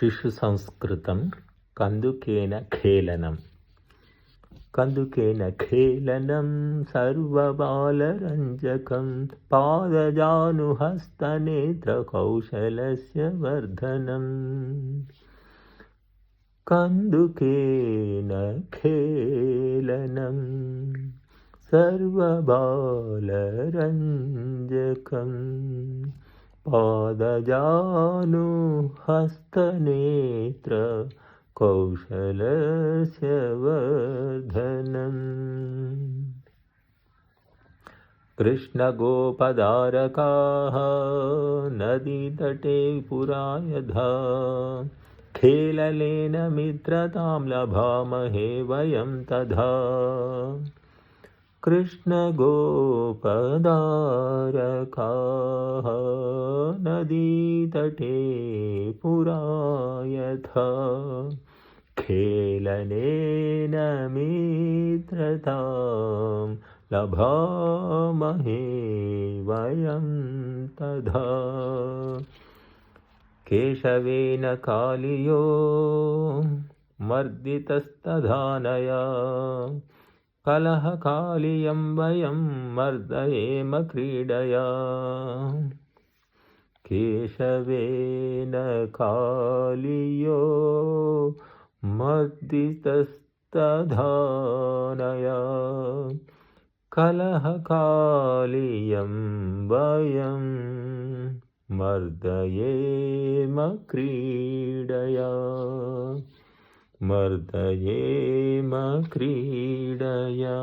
ശിശുസംസ്കൃതം കന്തുക്കേന ഖേലനം. കന്തുക്കേന ഖേലനം സർവബാലരഞ്ജകം പാദജാനുഹസ്തനേത്രകൗശലസ്യ വർധനം. കന്തുക്കേന ഖേലനം സർവബാലരഞ്ജകം पादजानुहस्तनेत्र कौशलस्य वर्धनम् कृष्णगोपदारकाः नदीतटे पुरा यथा खेललेन मित्रतां लभामहे वयं तथा कृष्णगोपदारकाः नदीतटे पुरा यथा खेलनेन मित्रतां लभामहे वयं तथा। केशवेन कालियो मर्दितस्तधानया कलहकालियं वयं मर्दयेम क्रीडया। केशवेन कालियो मर्दितस्तधानया। कलहकालियं वयम् मर्दयेम क्रीडया मर्दयेम क्रीडया